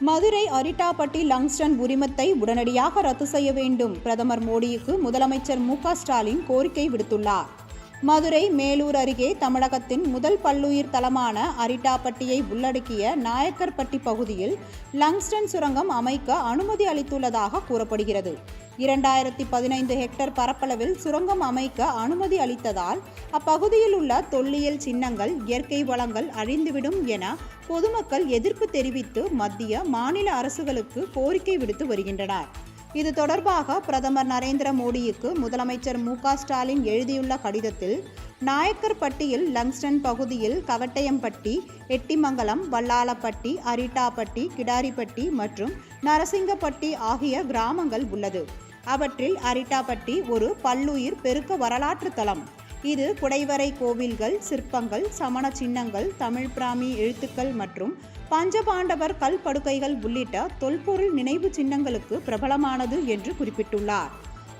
மதுரை அரிட்டாப்பட்டி லங்ஸ்டன் உரிமத்தை உடனடியாக ரத்து செய்ய வேண்டும். பிரதமர் மோடிக்கு முதலமைச்சர் மு ஸ்டாலின் கோரிக்கை விடுத்துள்ளார். மதுரை மேலூர் அருகே தமிழகத்தின் முதல் பல்லுயிர் தலமான அரிட்டாப்பட்டியை உள்ளடக்கிய நாயக்கர்பட்டி பகுதியில் லங்ஸ்டன் சுரங்கம் அமைக்க அனுமதி அளித்துள்ளதாக கூறப்படுகிறது. இரண்டாயிரத்தி பதினைந்து ஹெக்டர் பரப்பளவில் சுரங்கம் அமைக்க அனுமதி அளித்ததால் அப்பகுதியில் உள்ள தொல்லியல் சின்னங்கள் இயற்கை வளங்கள் அழிந்துவிடும் என பொதுமக்கள் எதிர்ப்பு தெரிவித்து மத்திய மாநில அரசுகளுக்கு கோரிக்கை விடுத்து வருகின்றனர். இது தொடர்பாக பிரதமர் நரேந்திர மோடிக்கு முதலமைச்சர் மு ஸ்டாலின் எழுதியுள்ள கடிதத்தில் நாயக்கர்பட்டியில் லங்ஸ்டன் பகுதியில் கவட்டயம்பட்டி எட்டிமங்கலம் வல்லாளப்பட்டி அரிட்டாப்பட்டி கிடாரிப்பட்டி மற்றும் நரசிங்கப்பட்டி ஆகிய கிராமங்கள் உள்ளது. அவற்றில் அரிட்டாப்பட்டி ஒரு பல்லுயிர் பெருக்க வரலாற்று தலம். இது குடைவரை கோவில்கள் சிற்பங்கள் சமண சின்னங்கள் தமிழ் பிராமி எழுத்துக்கள் மற்றும் பஞ்சபாண்டவர் கல் படுக்கைகள் உள்ளிட்ட தொல்பொருள் நினைவு சின்னங்களுக்கு பிரபலமானது என்று குறிப்பிட்டுள்ளார்.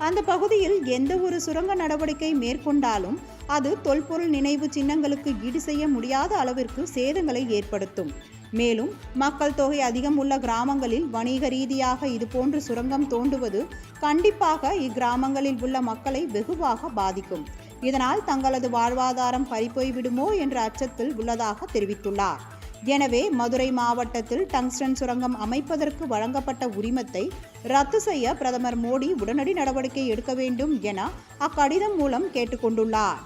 அந்த பகுதியில் எந்த ஒரு சுரங்க நடவடிக்கை மேற்கொண்டாலும் அது தொல்பொருள் நினைவு சின்னங்களுக்கு ஈடு செய்ய முடியாத அளவிற்கு சேதங்களை ஏற்படுத்தும். மேலும் மக்கள் தொகை அதிகம் உள்ள கிராமங்களில் வணிக ரீதியாக இதுபோன்று சுரங்கம் தோண்டுவது கண்டிப்பாக இக்கிராமங்களில் உள்ள மக்களை வெகுவாக பாதிக்கும். இதனால் தங்களது வாழ்வாதாரம் பறிபோய்விடுமோ என்ற அச்சத்தில் உள்ளதாக தெரிவித்துள்ளார். எனவே மதுரை மாவட்டத்தில் டங்ஸ்டன் சுரங்கம் அமைப்பதற்கு வழங்கப்பட்ட உரிமத்தை ரத்து செய்ய பிரதமர் மோடி உடனடி நடவடிக்கை எடுக்க வேண்டும் என அக்கடிதம் மூலம் கேட்டுக்கொண்டுள்ளார்.